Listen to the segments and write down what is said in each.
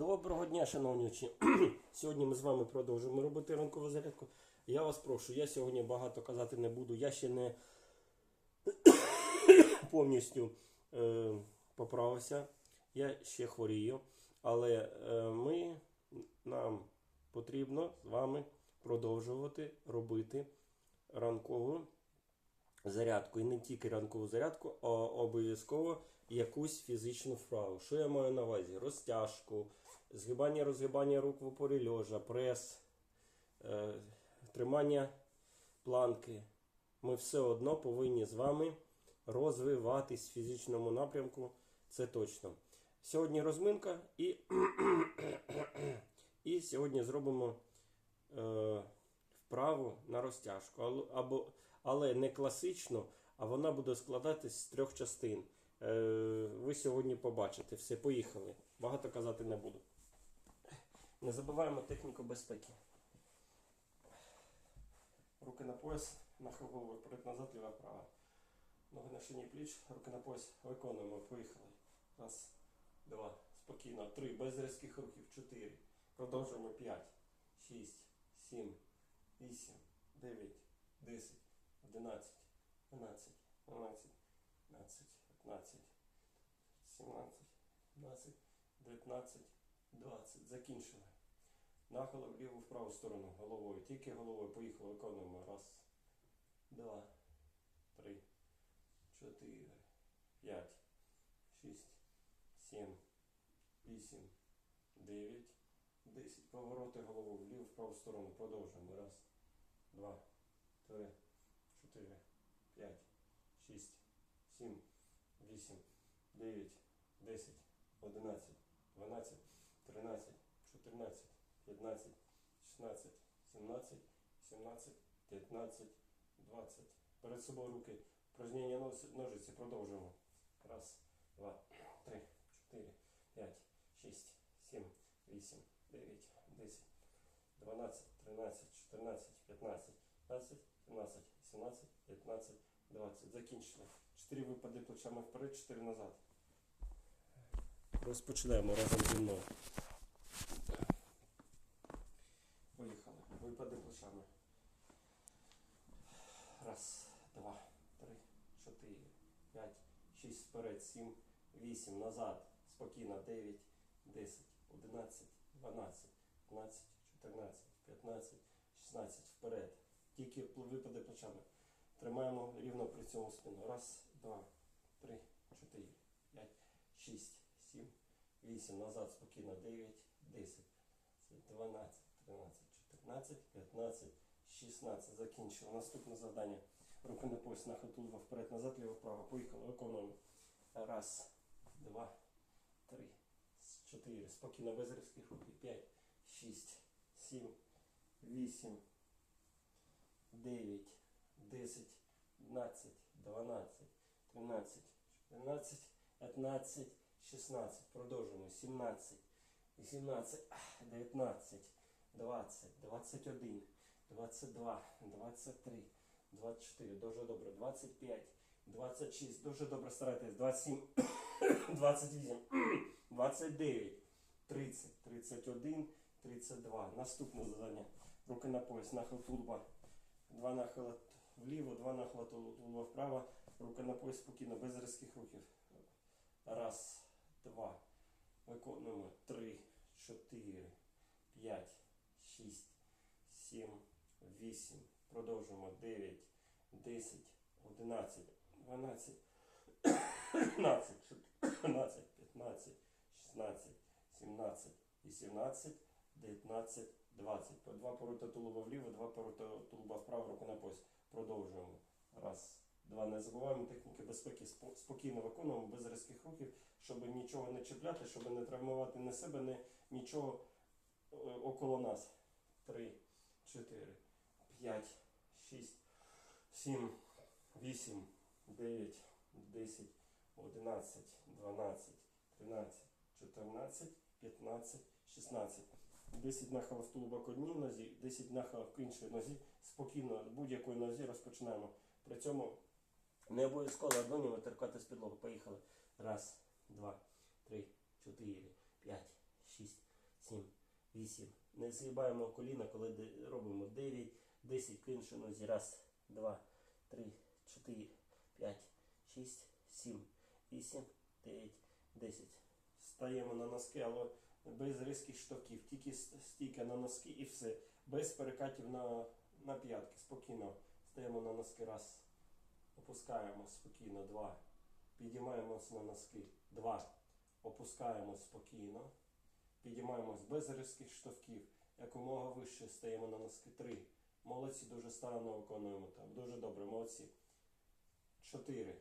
Доброго дня, шановні учні. Сьогодні ми з вами продовжуємо робити ранкову зарядку. Я вас прошу, я сьогодні багато казати не буду. Я ще не повністю е, поправився. Я ще хворію. Але е, ми, нам потрібно з вами продовжувати робити ранкову зарядку. І не тільки ранкову зарядку, а обов'язково якусь фізичну вправу. Що я маю на увазі? Розтяжку, згибання, розгибання рук в опорі льожа, прес, е, тримання планки. Ми все одно повинні з вами розвиватись в фізичному напрямку. Це точно. Сьогодні розминка і, і сьогодні зробимо е, вправу на розтяжку. Або, але не класично, а вона буде складатись з трьох частин. Е, ви сьогодні побачите. Все, поїхали. Багато казати не буду. Не забуваємо техніку безпеки. Руки на пояс, нахил голови, вперед назад, ліва права. Ноги на шині пліч, руки на пояс. Виконуємо. Поїхали. Раз, два, спокійно. Три. Без різких рухів. Чотири. Продовжуємо. П'ять, шість, сім, вісім, дев'ять, десять, одинадцять, дванадцять, дванадцять, п'ятнадцять, п'ятнадцять, сімнадцять, двадцять, дев'ятнадцять, двадцять. Закінчили. Нахили вліву в праву сторону головою. Тільки головою поїхали, виконуємо. Раз, два, три, чотири, п'ять, шість, сім, вісім, дев'ять, десять. Повороти головою вліву в праву сторону. Продовжуємо. Раз, два, три, чотири, п'ять, шість, сім, вісім, дев'ять, десять, одинадцять, дванадцять, тринадцять, чотирнадцять. 15, 16, 17, 17, 19, 20. Перед собою руки. Упражнення ножиці. Продовжуємо. Раз, два, три, чотири, п'ять, шість, сім, вісім, дев'ять, десять, дванадцять, тринадцять, чотирнадцять, п'ятнадцять, п'ятнадцять, сімнадцять, сімнадцять, п'ятнадцять, двадцять. Закінчили. Чотири випади плечами вперед, чотири назад. Розпочнемо разом зі мною. Поїхали. Випади плечами. Раз, два, три, чотири, п'ять, шість вперед, сім, вісім, назад. Спокійно. Дев'ять, десять, одинадцять, дванадцять, п'ятнадцять, чотирнадцять, п'ятнадцять, шістнадцять. Вперед. Тільки випади плечами. Тримаємо рівно при цьому спину. Раз, два, три, чотири, п'ять, шість, сім, вісім. Назад спокійно. Дев'ять, десять, дванадцять. 13, 14, 15, 16. Закінчили. Наступне завдання. Руки на пояс, нахил тулова вперед, назад, ліво, вправо. Поїхали. Виконуємо. Раз, два, три, чотири. Спокійно, без різких рухів. П'ять, шість, сім, вісім, дев'ять, десять, одинадцять, дванадцять, тринадцять, чотирнадцять, п'ятнадцять, шістнадцять. Продовжуємо. Сімнадцять, вісімнадцять, дев'ятнадцять. 20, 21, 22, 23, 24, дуже добре, 25, 26, дуже добре старайтесь, 27, 28, 29, 30, 31, 32. Наступне завдання. Руки на пояс, нахил тулуба. Два нахила вліво, два нахила тулуба вправо. Руки на пояс спокійно, без різких рухів. Раз, два. Виконуємо. Три, чотири, п'ять. 6, 7, 8, продовжуємо 9, 10, 11, 12, 13, 14, 15, 16, 17, 18, 19, 20. Два поворота тулуба вліво, два поворота тулуба вправо, руку на пояс. Продовжуємо. Раз, два. Не забуваємо техніки безпеки. Спокійно виконуємо без різких рухів, щоб нічого не чіпляти, щоб не травмувати ні себе, ні нічого е, около нас. Три, чотири, п'ять, шість, сім, вісім, дев'ять, десять, одинадцять, дванадцять, тринадцять, чотирнадцять, п'ятнадцять, шістнадцять. Десять нахилів тулуба к одній нозі, 10 нахилів к іншій нозі. Спокійно будь-якої нозі розпочинаємо. При цьому не обов'язково ладонями торкати з підлогу. Поїхали. Раз, два, три, чотири, п'ять, шість, 8. Не згибаємо коліна, коли робимо 9, 10 к іншій нозі. Раз, два, три, чотири, п'ять, шість, сім, вісім, дев'ять, десять. Стаємо на носки, але без різких штовхів. Тільки стійка на носки і все. Без перекатів на, на п'ятки. Спокійно. Стаємо на носки. Раз. Опускаємось спокійно. Два. Підіймаємось на носки. Два. Опускаємось спокійно. Підіймаємось без різких штовхів. Якомога вище стаємо на носки. Три. Молодці, дуже старанно виконуємо там. Дуже добре, молодці. Чотири.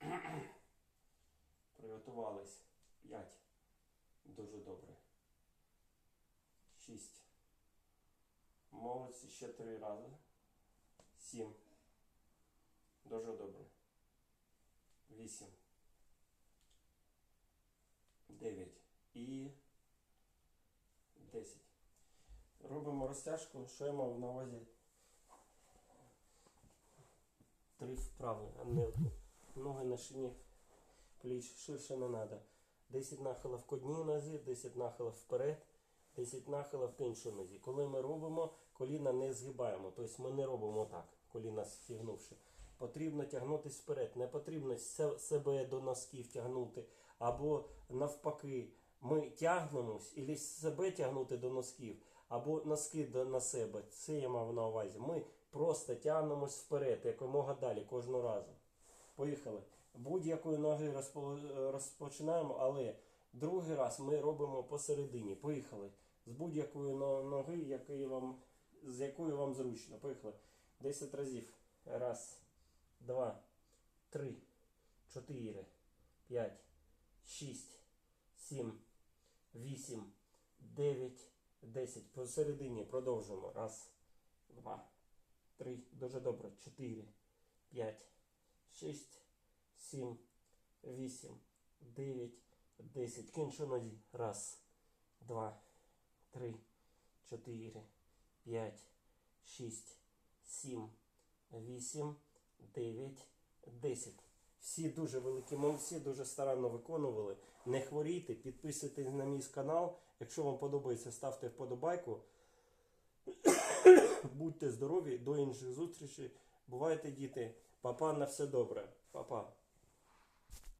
Приготувались. П'ять. Дуже добре. Шість. Молодці ще три рази. Сім. Дуже добре. Вісім. Дев'ять. І десять. Робимо розтяжку. Що я мав на увазі? Три вправи, а не одну. Ноги на шині. Пліч ширше не треба. 10 нахилів к одній нозі, 10 нахилів вперед, 10 нахилів к іншій нозі. Коли ми робимо, коліна не згибаємо. Тобто ми не робимо так, коліна зігнувши. Потрібно тягнутися вперед. Не потрібно себе до носків тягнути. Або навпаки, ми тягнемось, і себе тягнути до носків, або носки на себе. Це я мав на увазі. Ми просто тягнемось вперед, якомога далі, кожного разу. Поїхали. Будь-якої ноги розпочинаємо, але другий раз ми робимо посередині. Поїхали. З будь-якої ноги, якої вам, з якої вам зручно. Поїхали. 10 разів. Раз, два, три, чотири, п'ять, шість, сім, вісім, дев'ять, десять. Посередині продовжуємо. Раз, два, три. Дуже добре. Чотири, п'ять, шість, сім, вісім, дев'ять, десять. Кінчу нозі. Раз, два, три, чотири, п'ять, шість, сім, вісім, дев'ять, десять. Всі дуже великі молодці, дуже старанно виконували. Не хворійте, підписуйтесь на мій канал. Якщо вам подобається, ставте вподобайку. Будьте здорові, до інших зустрічей. Бувайте, діти. Папа на все добре. Папа.